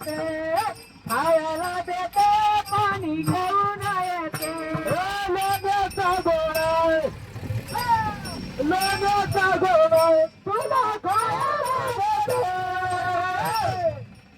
येते खायला देते पाणी घेऊन येते. लोण्याचा गोळा लोण्याचा गोळा तुला खायला देते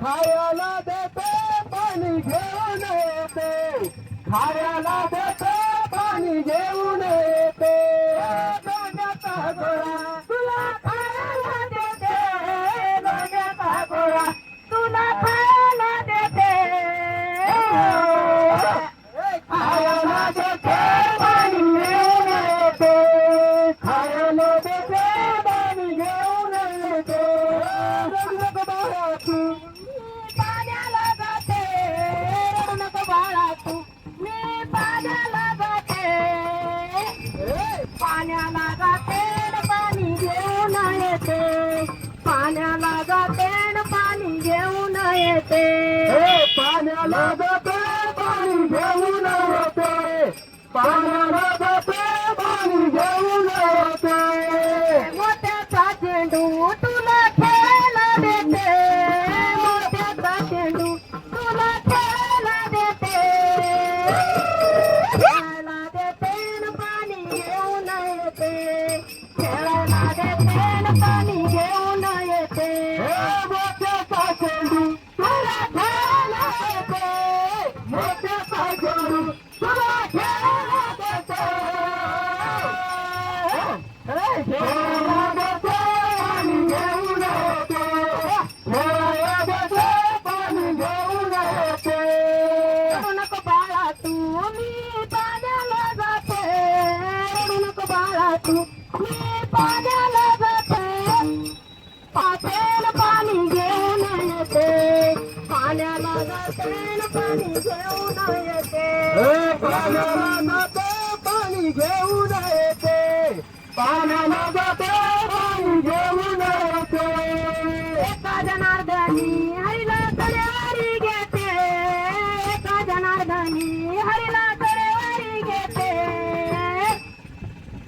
खायला देते पाणी घेऊन येते खायला पाण्याला जाते पाणी घेऊन येते. पाण्याला जाते पाणी घेऊन येते. पाण्याला जाते पाणी घेऊन येते. पाण्याला जाते पाणी घेऊन येते. मोठ्याचा चेंडू तुला खेळायला देते. मोठ्याचा चेंडू तुला खेळायला देते. तू मी पाण्याला जाते. रडू नको बाळा तू मी पाण्याला जाते. पातेल पाणी घेऊन येते. पाण्याला जाते पाणी घेऊन येते. पाण्याला जाते पाणी घेऊन येते. पाण्याला जाते जनार्दनी हरिला कडेवारी घेते.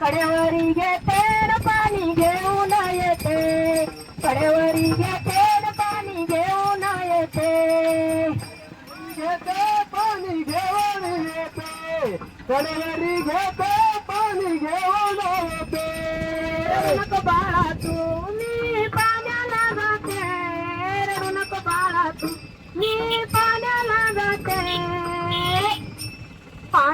कडेवारी घेते पाणी घेऊन येते. कडेवारी घेते पाणी घेऊन येते. घेते पाणी घेऊन येते. कडेवारी घेते पाणी घेऊन येते. बाळा तुम्ही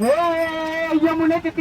¡Eh! ¡Ya molete,